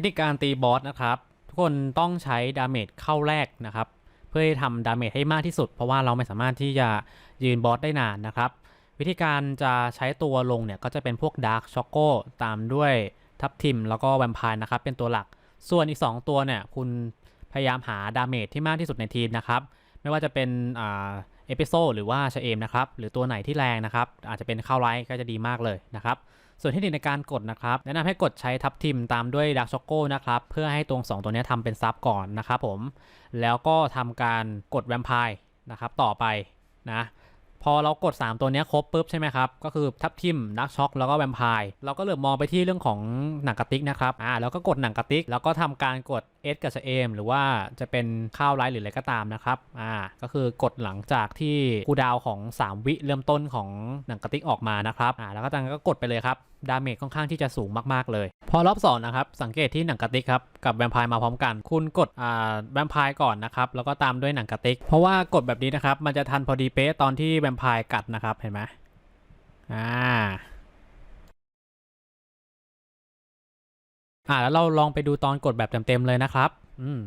คนิคการตีบอสนะครับ ทุกคนต้องใช้ดาเมจเข้าแรกนะครับ เพื่อทำดาเมจให้มากที่สุด เพราะว่าเราไม่สามารถที่จะยืนบอสได้นานนะครับ วิธีการจะใช้ตัวลงเนี่ยก็จะเป็นพวกดาร์กช็อกโกตามด้วยทับทิมแล้วก็แวมไพร์นะครับ เป็นตัวหลัก ส่วนอีก 2 ตัวเนี่ยคุณพยายามหาดาเมจที่มากที่สุดในทีมนะครับ ไม่ว่าจะเป็นเอพิโซหรือว่าชเอมนะครับ หรือตัวไหนที่แรงนะครับ อาจจะเป็นเข้าไลท์ก็จะดีมากเลยนะครับ ส่วนเทคนิคในการกดนะครับแนะนำให้กดใช้ทับทิมตามด้วยดักช็อกโก้นะครับเพื่อให้ตรง 2 ตัวนี้ยทำเป็นซับก่อนนะครับผมแล้วก็ทำการกดแวมไพร์นะครับต่อไปนะพอเรากด 3 ตัวนี้ครบปุ๊บใช่ไหมครับ ก็คือทับทิมดักช็อกแล้วก็แวมไพร์เราก็เหลือบมองไปที่เรื่องของหนังกระติกนะครับอ่าแล้วก็กดหนังกระติกแล้วก็ทำการกด S กับเอมหรือว่าจะเป็นข้าวไลท์หรืออะไรก็ตามนะครับ อ่า ก็คือกดหลังจากที่คูดาวของ 3 วิเริ่มต้นของหนังกระติกออกมานะครับ อ่า แล้วก็จากนั้นก็กดไปเลยครับ ดาเมจค่อนข้างที่จะสูงมาก ๆ เลย พอรอบสองนะครับ สังเกตที่หนังกระติกครับ กับแวมไพร์มาพร้อมกัน คุณกด อ่า แวมไพร์ก่อนนะครับ แล้วก็ตามด้วยหนังกระติก เพราะว่ากดแบบนี้นะครับ มันจะทันพอดีเป๊ะตอนที่แวมไพร์กัดนะครับ เห็นไหมอ่า อ่าแล้วเราลองไปดูตอนกดแบบเต็มๆเลยนะครับ อืม